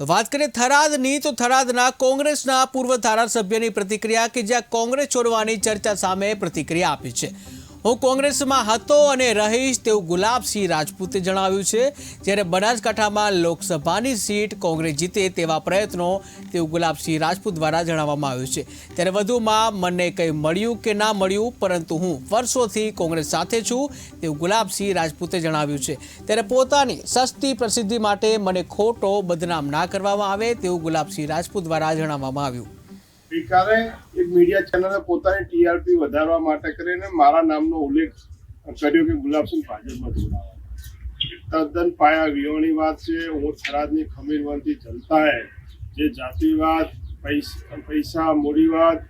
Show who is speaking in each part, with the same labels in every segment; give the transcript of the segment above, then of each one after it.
Speaker 1: વાત કરીએ થરાદની, તો થરાદના કોંગ્રેસના પૂર્વ ધારાસભ્યની પ્રતિક્રિયા કે જ્યાં કોંગ્રેસ છોડવાની ચર્ચા સામે પ્રતિક્રિયા આપી છે. હું કોંગ્રેસમાં હતો અને રહીશ તેવું ગુલાબસિંહ રાજપૂતે જણાવ્યું છે. જ્યારે બનાસકાંઠામાં લોકસભાની સીટ કોંગ્રેસ જીતે તેવા પ્રયત્નો તેવું ગુલાબસિંહ રાજપૂત દ્વારા જણાવવામાં આવ્યું છે. ત્યારે વધુમાં, મને કંઈ મળ્યું કે ના મળ્યું, પરંતુ હું વર્ષોથી કોંગ્રેસ સાથે છું, તેવું ગુલાબસિંહ રાજપૂતે જણાવ્યું છે. ત્યારે પોતાની સસ્તી પ્રસિદ્ધિ માટે મને ખોટો બદનામ ના કરવામાં આવે તેવું ગુલાબસિંહ રાજપૂત દ્વારા જણાવવામાં આવ્યું.
Speaker 2: ગઈકાલે એક મીડિયા ચેનલે પોતાની ટીઆરપી વધારવા માટે કરીને મારા નામનો ઉલ્લેખ કર્યો કે ગુલાબસિંહ ભાજપમાં જોડાવા. તદ્દન પાયા વિહોણી વાત છે. હું થરાદની ખમીરવંતી જનતાએ જે જાતિવાદ, પૈસા મૂડીવાદ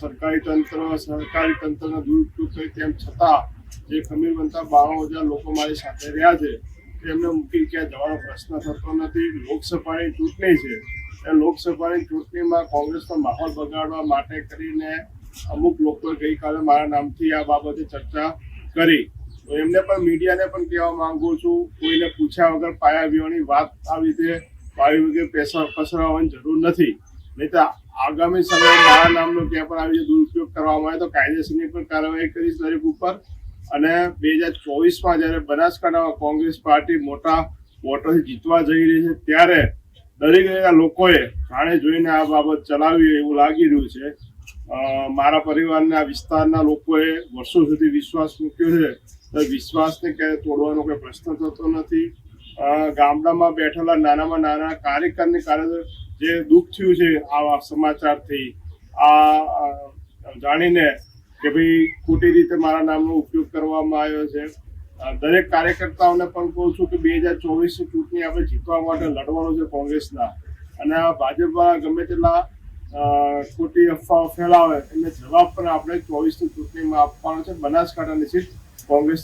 Speaker 2: સરકારી તંત્ર, સહકારી તંત્રનો દુરુપયોગ કરી તેમ છતાં જે ખમીરવંતા બાણું હજાર લોકો મારી સાથે રહ્યા છે, તેમને મૂકી ક્યાં જવાનો પ્રશ્ન થતો નથી. લોકસભાની ચૂંટણી છે. લોકસભાની ચૂંટણીમાં કોંગ્રેસનો માહોલ બગાડવા માટે કરીને અમુક લોકોએ ગઈકાલે મારા નામથી આ બાબતે ચર્ચા કરી. તો એમને પણ મીડિયાને પણ કહેવા માંગુ છું, કોઈને પૂછ્યા વગર પાયા વિહોણી વાત આવી રીતે પાયા વગર પૈસા પસરાવવાની જરૂર નથી. નહીં તો આગામી સમયે મારા નામનો ક્યાં પણ આવી દુરુપયોગ કરવામાં આવે તો કાયદેસરની પણ કાર્યવાહી કરીશ દરેક ઉપર. અને બે હજાર ચોવીસમાં જ્યારે બનાસકાંઠામાં કોંગ્રેસ પાર્ટી મોટા વોટરથી જીતવા જઈ રહી છે, ત્યારે દરેક લોકોએ જાણે જોઈને આ બાબત ચલાવી એવું લાગી રહ્યું છે. મારા પરિવારના વિસ્તારના લોકોએ વર્ષો સુધી વિશ્વાસ મૂક્યો છે. તો વિશ્વાસને ક્યારે તોડવાનો કોઈ પ્રશ્ન થતો નથી. ગામડામાં બેઠેલા નાનામાં નાના કાર્યકરની કાર્ય જે દુઃખ થયું છે આવા સમાચારથી, આ જાણીને કે ભાઈ ખોટી રીતે મારા નામનો ઉપયોગ કરવામાં આવ્યો છે. દરેક કાર્યકર્તાઓને પણ કહું છું કે બે હજાર ચોવીસની ચૂંટણી આપણે જીતવા માટે લડવાનું છે કોંગ્રેસના. અને ભાજપવાળા ગમે તેટલા ખોટી અફવાઓ ફેલાવે, એમને જવાબ પણ આપણે ચોવીસની ચૂંટણીમાં આપવાનો છે. બનાસકાંઠાની સીટ કોંગ્રેસ